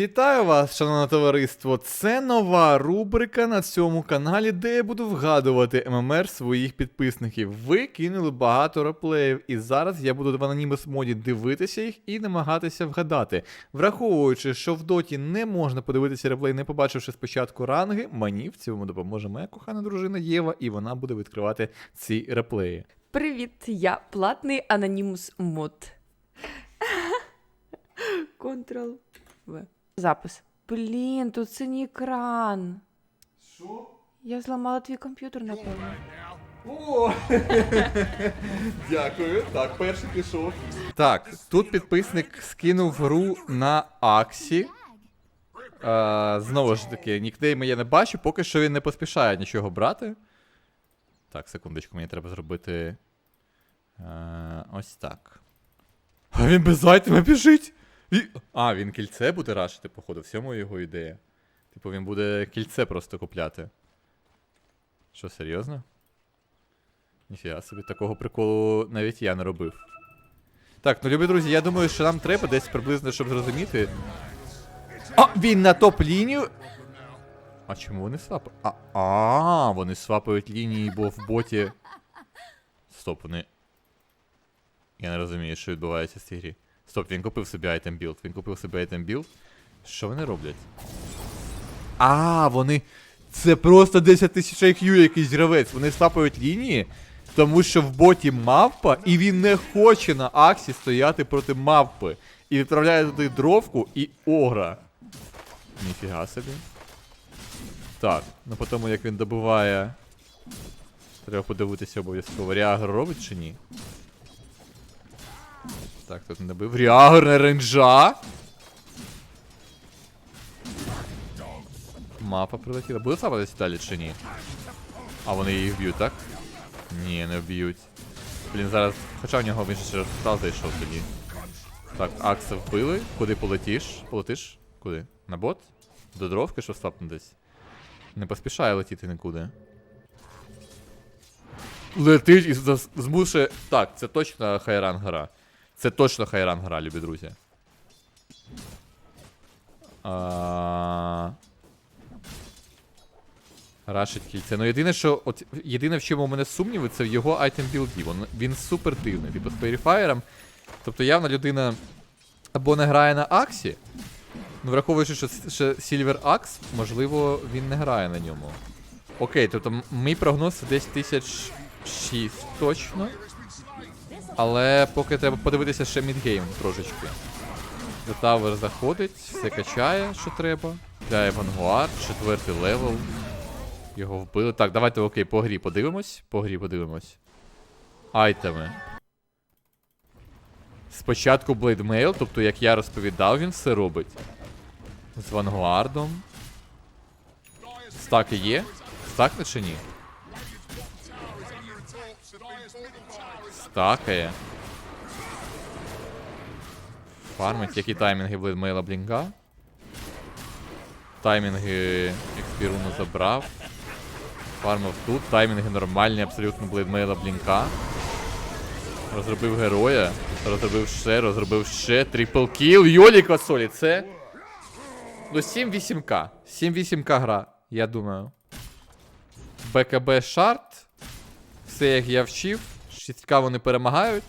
Вітаю вас, шановне товариство. Це нова рубрика на цьому каналі, де я буду вгадувати ММР своїх підписників. Ви кинули багато реплеїв, і зараз я буду в анонімус моді дивитися їх і намагатися вгадати. Враховуючи, що в доті не можна подивитися реплей, не побачивши спочатку ранги, мені в цьому допоможе моя кохана дружина Єва, і вона буде відкривати ці реплеї. Привіт, я платний анонімус мод. Ctrl В. Запис. Блін, тут синій екран. Що? Я зламала твій комп'ютер, напевно. О! Дякую. Так, перший пішов. Так, тут підписник скинув гру на Аксі. А, знову ж таки, нікнейми я не бачу, поки що він не поспішає нічого брати. Так, секундочку, мені треба зробити. Е, ось так. А він без айтема біжить! І... А, він кільце буде рашити, походу, в цьому його ідея. Типу, він буде кільце просто купляти. Що, серйозно? Ніфіга собі такого приколу навіть я не робив. Так, ну любі друзі, я думаю, що нам треба десь приблизно, щоб зрозуміти. А, він на топ-лінію. А чому вони свапають? А, а, вони свапають лінії, бо в боті. Стоп, вони. Я не розумію, що відбувається в цій грі. Стоп, він купив собі айтем білд. Він купив собі айтем білд. Що вони роблять? А, вони. Це просто 10 тисяч IQ якийсь гравець. Вони слапають лінії, тому що в боті мавпа, і він не хоче на аксі стояти проти мавпи. І відправляє туди дровку і огра. Ніфіга собі. Так, ну по тому як він добиває. Треба подивитися обов'язково. Ріагр робить чи ні? Так, тут не добив. Ріагр на ренджа. Мапа прилетіла. Буде сапатись далі чи ні? А вони її вб'ють, так? Ні, не вб'ють. Блін, зараз. Хоча в нього він ще через портал зайшов тоді. Так, Акса вбили. Куди полетиш? Полетиш? Куди? На бот? До дровки, що стапне десь? Не поспішає летіти нікуди. Летить і змушує. Так, це точно хайран гра. Це точно хайран гра, любі друзі. А... Рашить кільце. Ну єдине, що. От, єдине, в чому у мене сумніви, це в його айтем білді. Він, він супер дивний. Типу з Purifier. Тобто явно людина або не грає на Аксі. Ну, враховуючи, що, Silver Axe, можливо, він не грає на ньому. Окей, тобто мій прогноз це десь тисяч шість точно. Але поки треба подивитися ще мідгейм трошечки. The Tower заходить, все качає, що треба. Купляє Вангуард, четвертий левел. Його вбили. Так, давайте окей, по грі подивимось. По грі подивимось. Айтеми. Спочатку Блейдмейл, тобто, як я розповідав, він все робить. З Вангуардом. Стаки є? Стакне чи ні? Стакає. Фармить, які таймінги Блейдмейла Блінга. Таймінги Експіруну забрав. Фармив тут. Таймінги нормальні, абсолютно Блейдмейла Блінка. Розробив героя. Розробив ще, розробив ще. Трипл кіл. Йолі квасолі. Це. Ну 7-8К. 7-8К гра, я думаю. БКБ шарт. Все я вчив. 6К вони перемагають.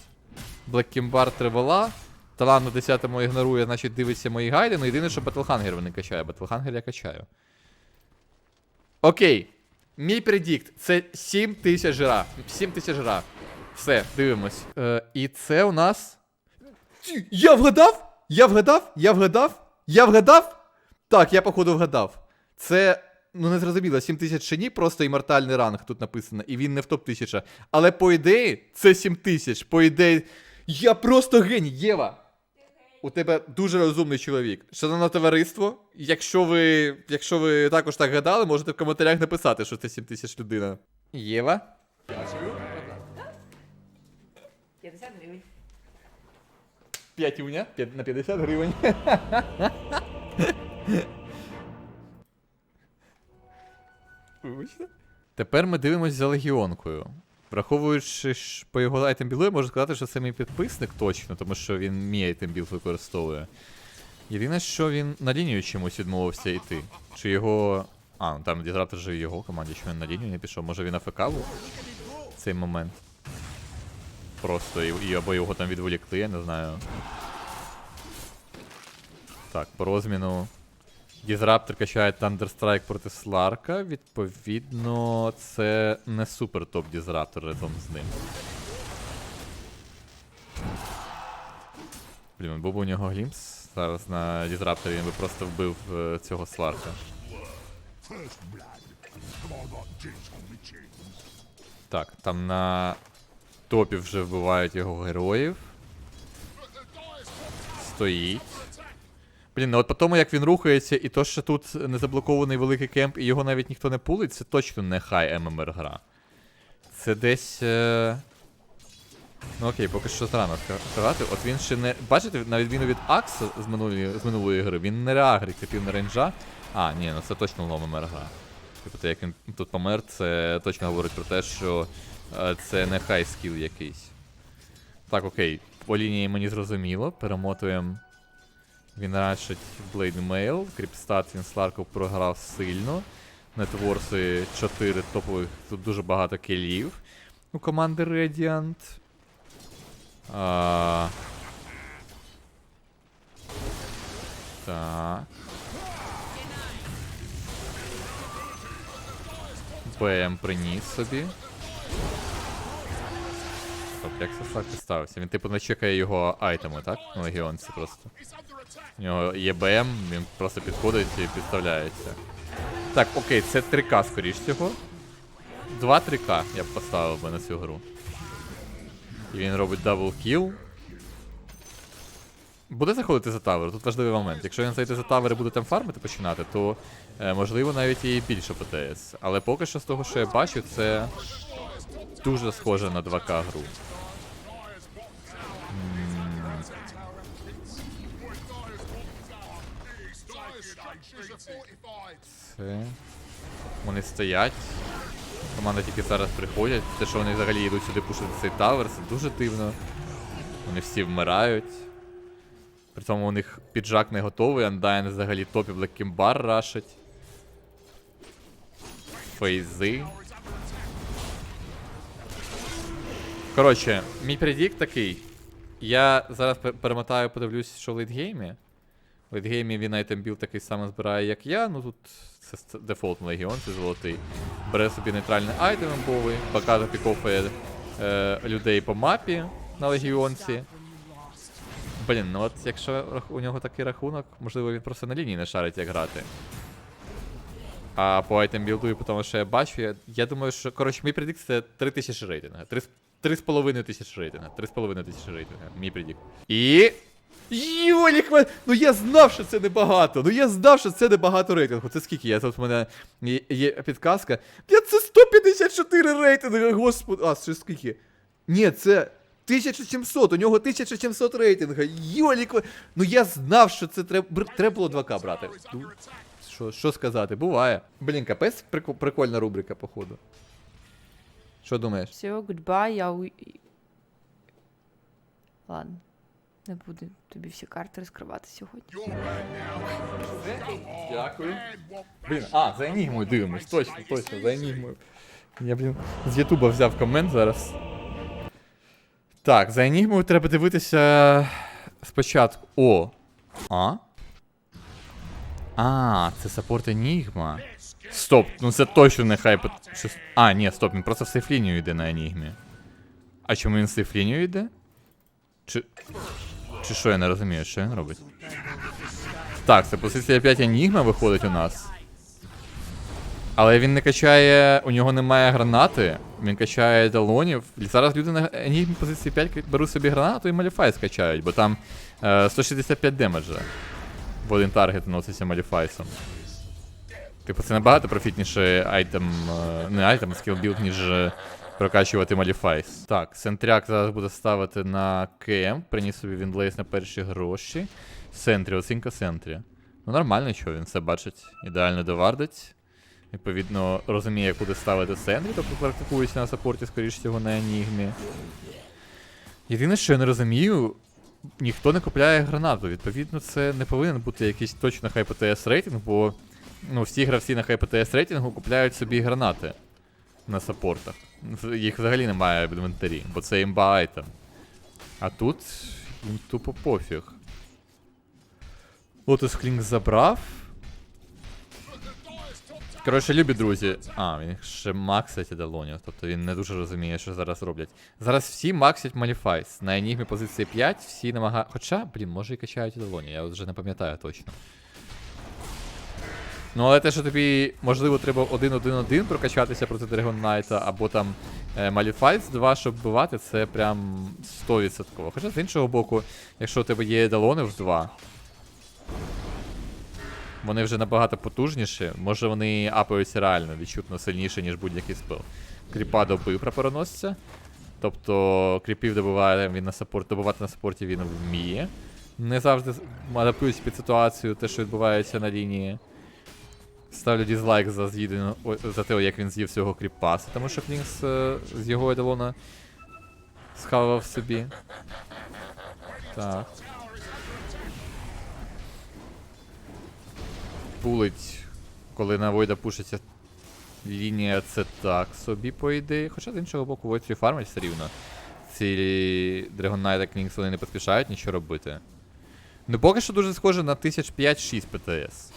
Блеккімбар тривала. Талан на 10-му ігнорує, значить дивиться мої гайди. Ну єдине, що Батлхангер вони качає. Батлхангер я качаю. Окей. Мій предікт це 7 тисяч гра. 7 тисяч гра. Все, дивимось. Е, і це у нас. Я вгадав? Я вгадав? Я вгадав? Я вгадав? Так, я походу вгадав. Це. Ну, не зрозуміло, 7 тисяч чи ні, просто імортальний ранг тут написано, і він не в топ 1000. Але по ідеї, це 7 тисяч. По ідеї. Я просто геній, Єва! У тебе дуже розумний чоловік. Шановне товариство, якщо ви, якщо ви також так гадали, можете в коментарях написати, що це 7 тисяч людина. Єва? 50 гривень. П'ятюня п'ят- на 50 гривень. Вибачте. Тепер ми дивимось за легіонкою. Враховуючи по його айтем білу, я можу сказати, що це мій підписник точно, тому що він мій айтем біл використовує. Єдине, що він на лінію чомусь відмовився йти. Чи його. А, ну там дізраптор же в його команді, що він на лінію не пішов. Може він АФК в цей момент. Просто і, і або його там відволікли, я не знаю. Так, по розміну. Дізраптор качає Thunderstrike проти Сларка. Відповідно, це не супер топ Дізраптор разом з ним. Блін, був у нього глімс зараз на Дізрапторі, він би просто вбив е, цього Сларка. Так, там на топі вже вбивають його героїв. Стоїть. Блін, ну от по тому, як він рухається, і то, що тут не заблокований великий кемп, і його навіть ніхто не пулить, це точно не хай ММР гра. Це десь. Е... Ну окей, поки що зарано ска- сказати. От він ще не. Бачите, на відміну від Акса з минулої, з минулої гри, він не реагрить типів на рейнджа. А, ні, ну це точно лом ММР гра. Типу, те, як він тут помер, це точно говорить про те, що е, це не хай скіл якийсь. Так, окей, по лінії мені зрозуміло. Перемотуємо. Він рашить Mail. Кріпстат він Сларку програв сильно. Нетворси 4 топових, тут дуже багато кілів у команди Radiant. А... Так. БМ приніс собі. Стоп, як це так підставився? Він типу не чекає його айтеми, так? На легіонці просто. У нього є БМ, він просто підходить і підставляється. Так, окей, це 3К, скоріш всього. 2-3К я б поставив би на цю гру. І він робить дабл кіл. Буде заходити за тавер, тут важливий момент. Якщо він зайде за тавер і буде там фармити починати, то е, можливо навіть і більше ПТС. Але поки що з того, що я бачу, це дуже схоже на 2К гру. Це. Вони стоять. Команда тільки зараз приходять. Те, що вони взагалі йдуть сюди пушити цей тавер, це дуже дивно. Вони всі вмирають. При цьому у них піджак не готовий, Андайн взагалі топі Блеккімбар рашить. Фейзи. Коротше, мій предікт такий. Я зараз перемотаю, подивлюсь, що в лейтгеймі. В лейтгеймі він айтембіл такий самий збирає, як я. Ну тут це дефолт на легіон, це золотий. Бере собі нейтральний айтем імбовий, багато пікофає е, людей по мапі на легіонці. Блін, ну от якщо у нього такий рахунок, можливо, він просто на лінії не шарить, як грати. А по айтем білду і по тому, що я бачу, я, я думаю, що. Коротше, мій предикт це 3000 рейтинга. 3,5 тисячі рейтинга. 3,5 тисячі рейтинга. Мій предикт. І. Йолік, ну я знав, що це небагато. Ну я знав, що це небагато рейтингу. Це скільки? Я тут в мене є, є підказка. Я це 154 рейтинга, господи. А, це скільки? Ні, це 1700, у нього 1700 рейтинга. Йолік, ну я знав, що це треба. Треба було 2К брати. Ну, Що, що сказати, буває. Блін, капець прикольна рубрика, походу. Що думаєш? Все, goodbye, я у... Ладно. Не буду тобі всі карти розкривати сьогодні. Дякую. Блін, а, за енігмою дивимось, точно, точно, за енігмою. Я, блін, з Ютуба взяв комент зараз. Так, за енігмою треба дивитися спочатку. О! А? А, це саппорт Енігма. Стоп, ну це точно не хайп. А, ні, стоп, він просто в сейфлінію йде на Енігмі. А чому він в сейфлінію йде? Чи. Чи що я не розумію, що він робить? Так, це позиція 5 Енігма виходить у нас. Але він не качає, у нього немає гранати, він качає талонів. Зараз люди на Енігмі позиції 5 беруть собі гранату і Маліфай скачають, бо там е, 165 демеджа. В один таргет носиться Маліфайсом. Типу, це набагато профітніший айтем, е, не айтем, а скілбілд, ніж е, прокачувати Маліфайс. Так, Сентряк зараз буде ставити на КМ, приніс собі він лейс на перші гроші. Сентрі, оцінка Сентрі. Ну нормально, що він все бачить, ідеально довардить. Відповідно, розуміє, куди ставити Сентрі, тобто практикується на саппорті, скоріш всього, на Енігмі. Єдине, що я не розумію, ніхто не купляє гранату. Відповідно, це не повинен бути якийсь точно хай ПТС рейтинг, бо ну, всі гравці на хай ПТС рейтингу купляють собі гранати на саппортах. Їх взагалі немає в інвентарі, бо це імба айтем. А тут їм тупо пофіг. Лотус Клінк забрав. Коротше, любі друзі. А, він ще максить Едалонів, тобто він не дуже розуміє, що зараз роблять. Зараз всі максять Маліфайс. На Енігмі позиції 5, всі намагають. Хоча, блін, може і качають Едалоні, я вже не пам'ятаю точно. Ну, але те, що тобі, можливо, треба 1-1-1 прокачатися проти Dragon Knight, або там е, Маліфайс 2, щоб вбивати, це прям 100%. Хоча з іншого боку, якщо у тебе є Едалони в 2, вони вже набагато потужніші. Може вони апаються реально відчутно сильніше, ніж будь-який спел. Кріпа добив прапороносця. Тобто кріпів добиває він на саппорт, добивати на саппорті він вміє. Не завжди адаптується під ситуацію, те, що відбувається на лінії. Ставлю дізлайк за з'їдену, за те, як він з'їв цього кріпаса, тому що Клінкс е, з його едалона схавав собі. Так. пулить, коли на Войда пушиться лінія, це так собі, по ідеї. Хоча з іншого боку, Войд фармить все рівно. Ці Dragon Knight та Клінкс вони не поспішають нічого робити. Ну поки що дуже схоже на 1005-6 ПТС.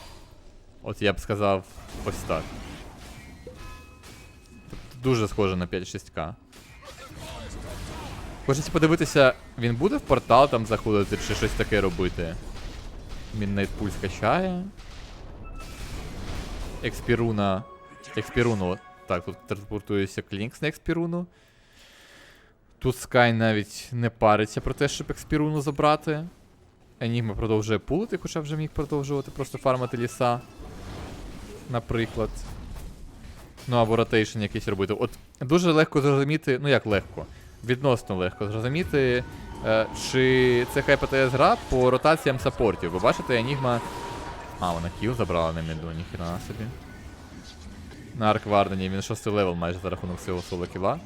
От я б сказав ось так. Тобто дуже схоже на 5-6К. Хочеться подивитися, він буде в портал там заходити чи щось таке робити. Midnight Pulse качає. Експіруна. Експіруну. Так, тут транспортується Клінкс на Експіруну. Тут Скай навіть не париться про те, щоб Експіруну забрати. Енігма продовжує пулити, хоча вже міг продовжувати просто фармити ліса. Наприклад. Ну або ротейшн якийсь робити. От дуже легко зрозуміти, ну як легко, відносно легко зрозуміти, е, чи це хай гра по ротаціям саппортів. Ви бачите, Енігма. А, вона кіл забрала на міду, ніхіра собі. На Арквардені він шостий левел майже за рахунок свого соло кіла.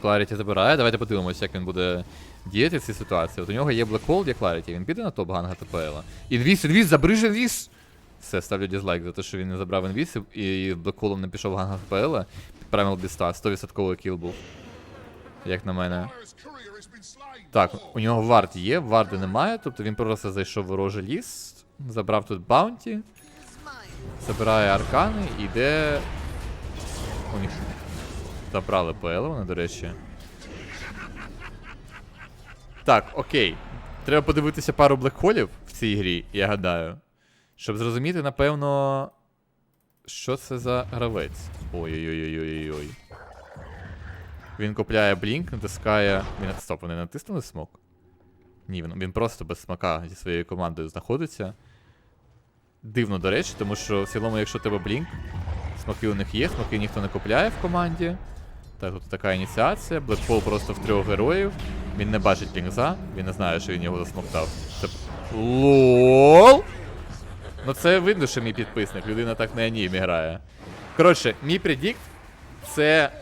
Кларіті забирає. Давайте подивимося, як він буде діяти в цій ситуації. От у нього є Black є Кларіті, він піде на топ ганга ТПЛа. Інвіс, інвіс, забриж інвіс! Все, ставлю дізлайк за те, що він не забрав інвіс і Блеколом не пішов ганга ТПЛа. Підправив біста, 100% кіл був. Як на мене. Так, у нього вард є, варди немає, тобто він просто зайшов в ворожий ліс, забрав тут баунті, забирає аркани і йде. У них забрали ПЛ, вони, до речі. Так, окей. Треба подивитися пару блекхолів в цій грі, я гадаю. Щоб зрозуміти, напевно. Що це за гравець? Ой-ой-ой-ой-ой-ой. Він купляє блінк, натискає. Він стоп, вони натиснули смок? Ні, він, він просто без смака зі своєю командою знаходиться. Дивно, до речі, тому що в цілому, якщо тебе блінк, смаки у них є, смаки ніхто не купляє в команді. Так, тут така ініціація. Блекпол просто в трьох героїв. Він не бачить блінкза, він не знає, що він його засмоктав. Це. ЛОЛ! Ну це видно, що мій підписник, людина так на анімі грає. Коротше, мій предікт це.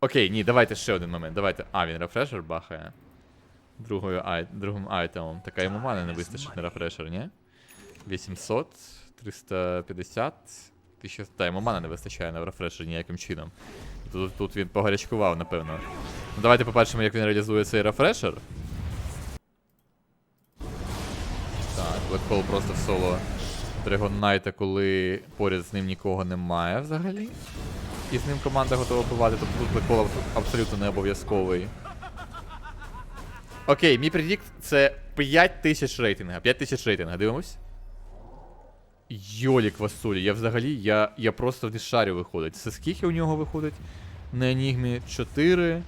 Окей, ні, давайте ще один момент. Давайте. А, він рефрешер бахає. Другою ай... Другим айтемом. Така йому мани не вистачить на рефрешер, ні? 800, 350. 1000... Та йому мани не вистачає на рефрешер ніяким чином. Тут, тут він погарячкував, напевно. Ну давайте побачимо, як він реалізує цей рефрешер. Так, Blackpool просто в соло Knight, коли поряд з ним нікого немає взагалі. І з ним команда готова бувати, тобто тут Blackpool абсолютно не обов'язковий. Окей, мій предікт це 5000 рейтинга. 5000 рейтинга, дивимось. Йолік Васулі, я взагалі, я, я просто не шарю виходить. Це скільки у нього виходить? На Енігмі 4.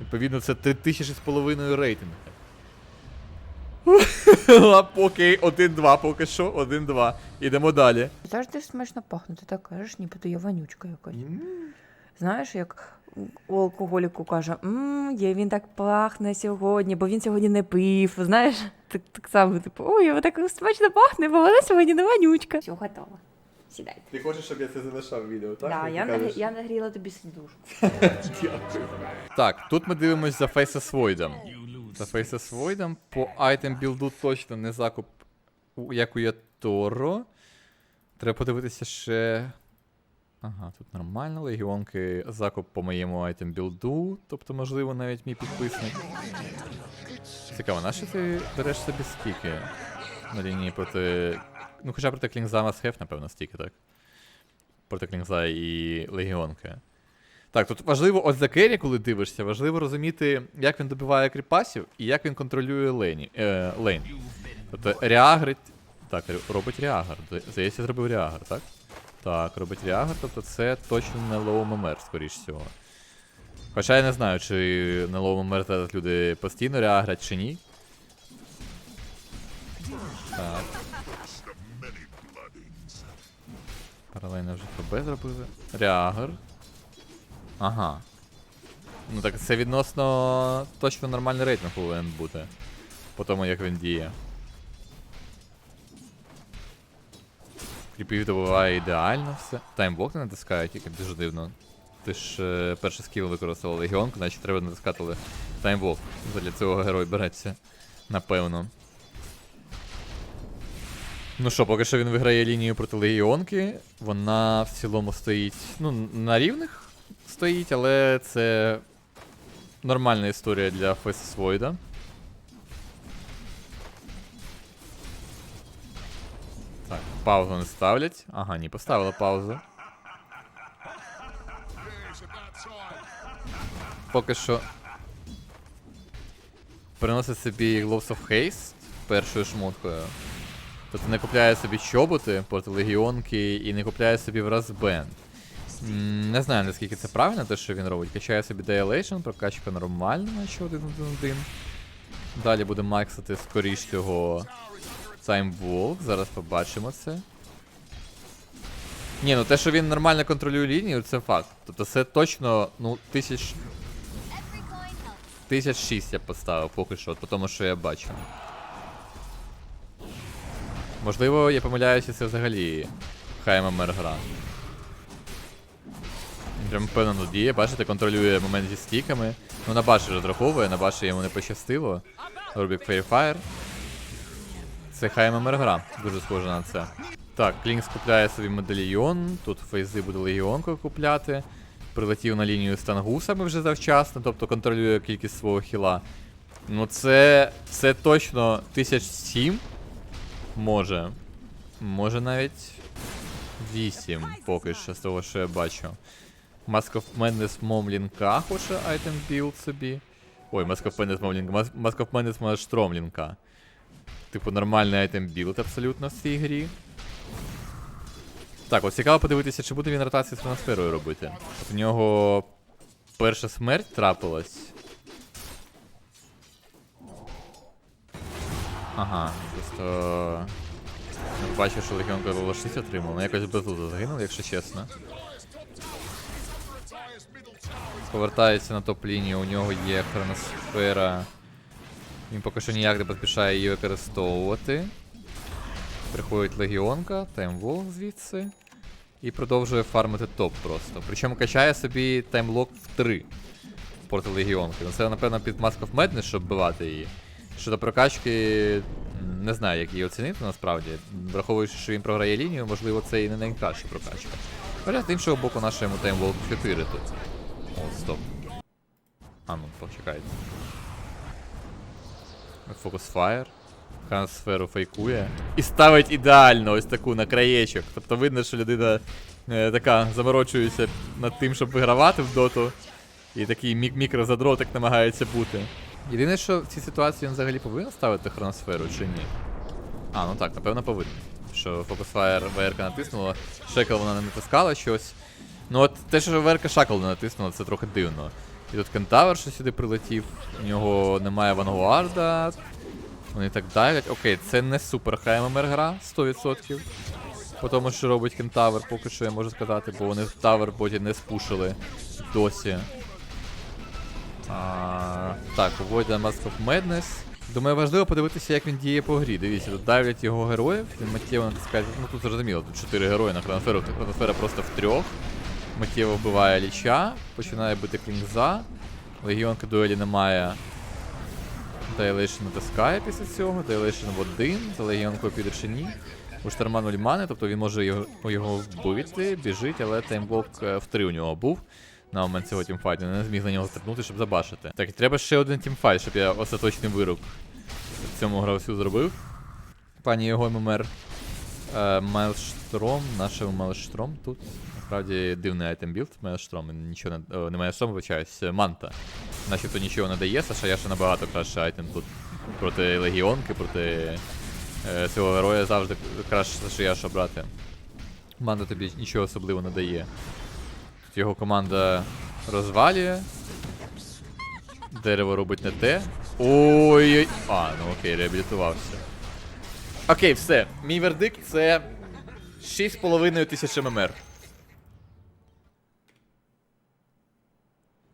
Відповідно, це 3000 з половиною рейтинга. А, Окей, 1-2 поки що, 1-2. Ідемо далі. Завжди смачно пахне, ти так кажеш, ніби я вонючка якась. Знаєш, як у алкоголіку каже, мм, він так пахне сьогодні, бо він сьогодні не пив. Знаєш, так, так само, типу, ой, його так смачно пахне, бо вона сьогодні не вонючка. Все, готово. Сідайте. Ти хочеш, щоб я це залишав відео, так? Да, Як ти я, кажеш? я нагріла тобі сидушку. Так, тут ми дивимось за Фейса з Войдом. За Фейса з Войдом. По айтем білду точно не закуп, як у Яторо. Треба подивитися ще. Ага, тут нормально. Легіонки закуп по моєму айтем білду. Тобто, можливо, навіть мій підписник. Цікаво, на що ти береш собі стіки на лінії проти. Ну, хоча проти Клінгза Масхеф, напевно, стіки, так? Проти Клінгза і Легіонки. Так, тут важливо, от за Керрі, коли дивишся, важливо розуміти, як він добиває кріпасів і як він контролює лені, е, лейн. Тобто реагрить. Так, робить реагр. Д- Здається, зробив реагр, так? Так, робить реагр, тобто це точно не лоу мемер, скоріш всього. Хоча я не знаю, чи на лоу мемер зараз люди постійно реагрять чи ні. Так. Паралельно вже ФБ зробили. Реагр. Ага. Ну так це відносно точно нормальний рейтинг повинен бути. По тому, як він діє. Кріпів добиває ідеально все. Таймблок не натискає, тільки дуже дивно. Ти ж е, перший скіл використовував легіонку, значить треба натискати таймблок. Для цього герой береться. Напевно. Ну що, поки що він виграє лінію проти легіонки. Вона в цілому стоїть. Ну, на рівних стоїть, але це нормальна історія для Фесіс Войда. Так, паузу не ставлять. Ага, ні, поставили паузу. Поки що. Приносить собі Gloves of Haste першою шмоткою. Тобто не купляє собі чоботи проти легіонки і не купляє собі вразбенд. Не знаю, наскільки це правильно, те, що він робить. Качає собі Dilation, прокачка нормальна, наче 1-1-1. Далі буде максити, скоріш Time Walk. Зараз побачимо це. Ні, ну те, що він нормально контролює лінію, це факт. Тобто це точно, ну, тисяч. Тисяч шість я поставив поки що, по тому, що я бачу. Можливо, я помиляюся, це взагалі ХММР гра. Прям впевнено діє, бачите, контролює момент зі стіками. Ну на баші розраховує, на баші йому не пощастило. Робить Fairyfire. Це ХММР гра, дуже схоже на це. Так, Клінкс купляє собі медальйон, тут фейзи буде легіонку купляти. Прилетів на лінію з тангусами вже завчасно, тобто контролює кількість свого хіла. Ну це. це точно 1007 Може. Може навіть 8 поки що з того, що я бачу. Mask of Madness Момлінка хоче айтем білд собі. Ой, Mask of Madness Момлінка. Mas- Mask of Madness може Штромлінка. Типу нормальний айтем білд абсолютно в цій грі. Так, от цікаво подивитися, чи буде він ротацію з трансферою робити. От у нього перша смерть трапилась. Ага, просто. Не бачив, що Легіон Горло 6 отримав, ну якось безлузо загинув, якщо чесно. Повертається на топ-лінію, у нього є хроносфера. Він поки що ніяк не поспішає її використовувати. Приходить Легіонка, таймвол звідси. І продовжує фармити топ просто. Причому качає собі таймлок в 3 проти Легіонки. Ну це, напевно, під Mask Madness, щоб вбивати її. Щодо прокачки, не знаю, як її оцінити насправді. Враховуючи, що він програє лінію, можливо, це і не найкраща прокачка. Хоча з іншого боку, наша йому таймволк 4 тут. Стоп. А ну, почекайте. Фокус Fire. Трансферу фейкує. І ставить ідеально ось таку на краєчок. Тобто видно, що людина е, така заморочується над тим, щоб вигравати в доту. І такий мік мікрозадротик намагається бути. Єдине, що в цій ситуації він взагалі повинен ставити хроносферу чи ні? А, ну так, напевно, повинен. Що Fire ВРК натиснула, Шекл вона не натискала щось. Ну от те, що ВРК Шакл не натиснула, це трохи дивно. І тут Кентавр, що сюди прилетів, у нього немає Вангуарда. Вони так давлять. Окей, це не супер ХММР гра, 100%. По тому, що робить Кентавр, поки що я можу сказати, бо вони Тавер боті не спушили досі. А, так, Void Mask of Madness. Думаю, важливо подивитися, як він діє по грі. Дивіться, тут давлять його героїв, він миттєво натискає. Ну тут зрозуміло, тут 4 герої на хроносферу, хроносфера просто в трьох. Миттєво вбиває ліча, починає бити клінза. Легіонка дуелі немає. Дайлейшн натискає після цього, Дайлейшн в один, за легіонкою піде чи ні. У штарма нуль тобто він може його, його вбити, біжить, але таймблок е, в три у нього був на момент цього тімфайту. Не зміг на нього стрибнути, щоб забашити. Так, і треба ще один тімфайт, щоб я остаточний вирок цьому гравцю зробив. Пані його ММР. Е, Майлштром, Майлштром тут. Насправді дивний айтем білд, Майлштром, нічого не, о, не Майлштром, вибачаюсь, е, Манта. Начебто нічого не дає, Саша Яша набагато краще айтем тут проти Легіонки, проти е, цього героя завжди краще Саша Яша брати. Манта тобі нічого особливо не дає. Тут його команда розвалює. Дерево робить не те. Ой. А, ну окей, реабілітувався. Окей, все. Мій вердикт це 6,5 тисяч ММР.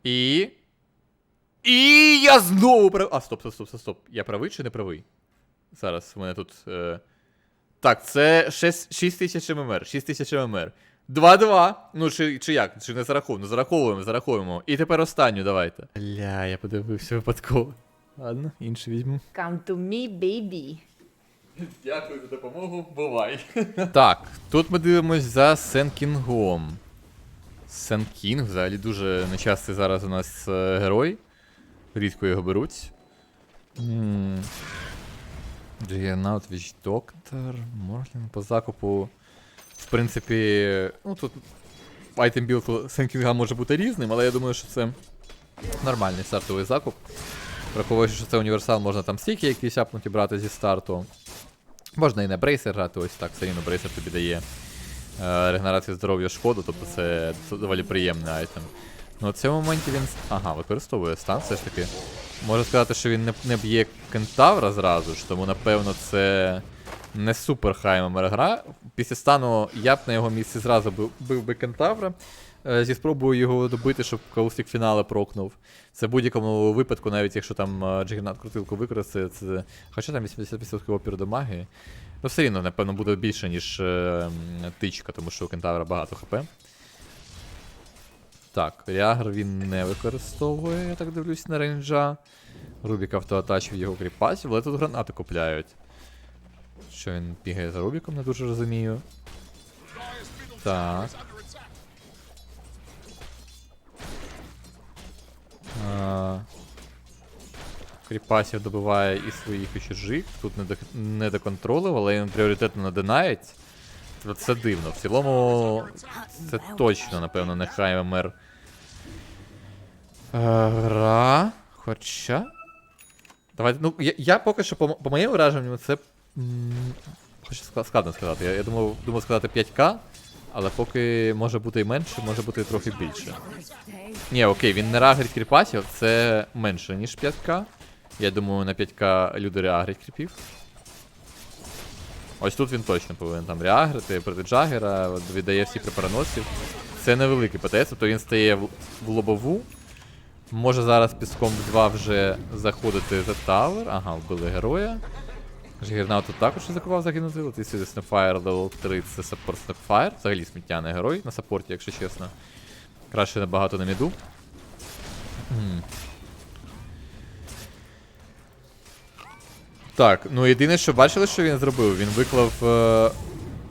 І. І я знову прав. А, стоп, стоп, стоп, стоп, стоп. Я правий чи не правий? Зараз у мене тут. Е... Так, це 6, 6 тисяч ММР. 6 тисяч ММР. 2-2. Ну, чи, чи як? Чи не зараховуємо? Ну, зараховуємо, зараховуємо. І тепер останню давайте. Бля, я подивився випадково. Ладно, інше візьму. Come to me, baby. Дякую за допомогу, бувай. так, тут ми дивимось за Сенкінгом. Сенкінг взагалі дуже нечастий зараз у нас е, герой. Рідко його беруть. Джигернаут, Віч Доктор, Морлін по закупу. В принципі, ну тут айтем білд Сенкінга може бути різним, але я думаю, що це нормальний стартовий закуп. Враховуючи, що це універсал, можна там стільки якісь апнуті брати зі старту. Можна і на брейсер грати, ось так, все рівно брейсер тобі дає е, регенерацію здоров'я шкоду, тобто це доволі приємний айтем. Ну, в цьому моменті він. Ага, використовує стан все ж таки. Можу сказати, що він не, не б'є кентавра зразу ж, тому напевно це не супер хай гра. Після стану я б на його місці зразу бив, бив би кентавра. Е, Зі спробою його добити, щоб каустик фінали прокнув. Це в будь-якому випадку, навіть якщо там е, Джигернат крутилку використає, це. Хоча там 80% опіру до магії. Ну все рівно, напевно, буде більше, ніж е, тичка, тому що у кентавра багато хп. Так, Ріагр він не використовує, я так дивлюсь на рейнджа. Рубік автоатачив його кріпасів, але тут гранати купляють. Що він бігає за Рубіком, не дуже розумію. Так. А, Кріпасів добиває і своїх, і чужих. Тут не, до, не доконтролив, але він пріоритетно надинають. Тобто Це дивно. В цілому, це точно, напевно, не хай ММР. Е, Гра. Хоча. Давайте. Ну, я, я поки що, по, по моєму враженню, це. Хоча складно сказати. Я, я думав, думав сказати 5К, але поки може бути і менше, може бути і трохи більше. Ні, окей, він не рагрить кріпасів, це менше, ніж 5К. Я думаю, на 5К люди реагрять кріпів. Ось тут він точно повинен там реагрити проти Джагера, віддає всіх препароносців. Це невеликий ПТС, тобто він стає в, в лобову. Може зараз піском в 2 вже заходити за тавер. Ага, вбили героя. Жигернау тут також закував загинути. І сюди Снепфайр level 3 це саппорт Snapfire. Взагалі сміттяний герой на саппорті, якщо чесно. Краще набагато на міду. Так, ну єдине, що бачили, що він зробив, він виклав е,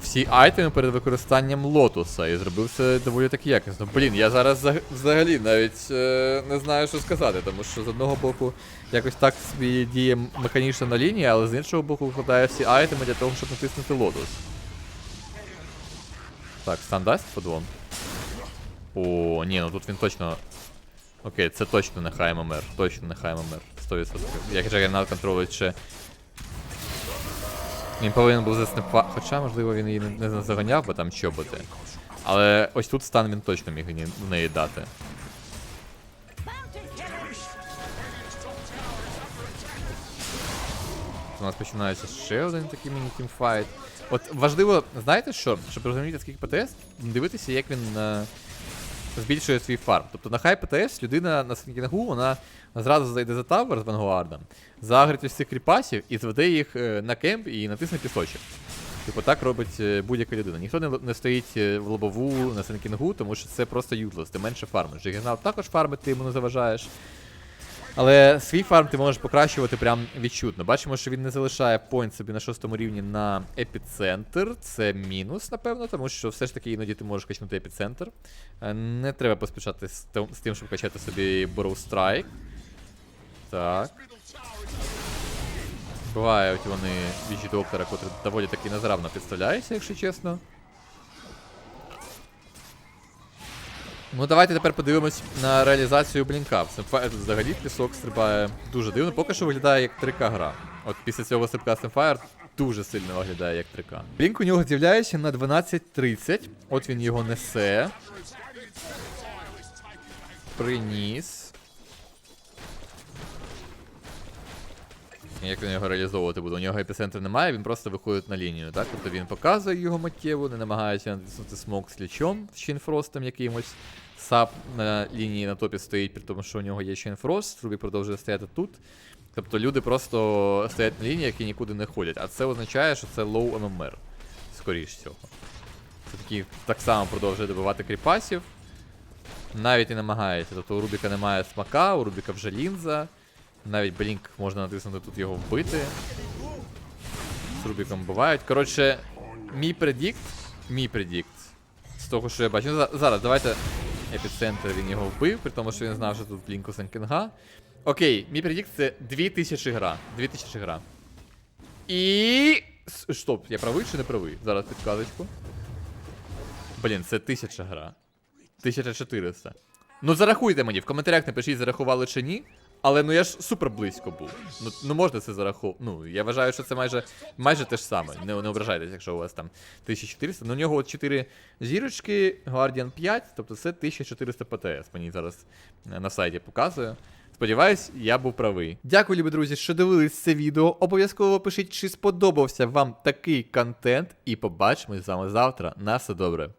всі айтеми перед використанням лотуса і зробив це доволі таки якісно. Блін, я зараз взагалі навіть е, не знаю, що сказати, тому що з одного боку якось так собі діє механічно на лінії, але з іншого боку викладає всі айтеми для того, щоб натиснути лотус. Так, стан дасть по двом. О, ні, ну тут він точно. Окей, це точно не хай ММР. Точно не хай ММР. 100%. Як Джагернат контролює ще. Він повинен був заснипа. Хоча, можливо, він її не, не заганяв, бо там чоботи. Але ось тут стан він точно міг в неї дати. У нас починається ще один такий міні-тімфайт. От важливо, знаєте що? Щоб розуміти, скільки ПТС, дивитися, як він е, збільшує свій фарм. Тобто на хай ПТС людина на Сенкінгу, вона зразу зайде за тавер з Вангуардом, загрить ось кріпасів і зведе їх е, на кемп і натисне пісочок. Типу так робить е, будь-яка людина. Ніхто не, не стоїть е, в лобову на Сенкінгу, тому що це просто ютлес, ти менше фармиш. Жигенал також фармить, ти йому не заважаєш. Але свій фарм ти можеш покращувати прям відчутно. Бачимо, що він не залишає поінт собі на шостому рівні на епіцентр. Це мінус, напевно, тому що все ж таки іноді ти можеш качнути епіцентр. Е, Не треба поспішати з тим, щоб качати собі Borrow Strike. Так. Бувають вони віжі доктора, котрі доволі таки незравно підставляються, якщо чесно. Ну, давайте тепер подивимось на реалізацію блінка. Взагалі пісок стрибає дуже дивно. Поки що виглядає як 3К гра. От після цього стрибка Симфаєр дуже сильно виглядає як 3К. Блінк у нього з'являється на 12.30. От він його несе. Приніс. Як він його реалізовувати буде? У нього епіцентру немає, він просто виходить на лінію, так? Тобто він показує його миттєво, не намагається натиснути смок з лічом, з Чейнфростом якимось. Сап на лінії на топі стоїть, при тому, що у нього є Чейнфрост, Рубі продовжує стояти тут. Тобто люди просто стоять на лінії, які нікуди не ходять. А це означає, що це лоу ММР. Скоріш всього. Це такий так само продовжує добивати кріпасів. Навіть і намагається. Тобто у Рубіка немає смака, у Рубіка вже лінза. Навіть блінк можна натиснути тут його вбити. З Рубіком бувають. Коротше, мій предікт. Мій предікт. З того, що я бачу. Ну, зараз, давайте. Епіцентр він його вбив, при тому, що він знав, що тут блінк у Сенкінга. Окей, мій предікт це 2000 гра. 2000 гра. І. Стоп, я правий чи не правий? Зараз підказочку. Блін, це 1000 гра. 1400. Ну зарахуйте мені, в коментарях напишіть, зарахували чи ні. Але ну я ж супер близько був. Ну, ну можна це зараховувати. Ну, я вважаю, що це майже майже те ж саме. Не, не ображайтесь, якщо у вас там 1400. Ну, у нього от 4 зірочки, Guardian 5, тобто це 1400 ПТС. Мені зараз е, на сайті показує. Сподіваюсь, я був правий. Дякую, любі друзі, що дивились це відео. Обов'язково пишіть, чи сподобався вам такий контент. І побачимось з вами завтра. На все добре.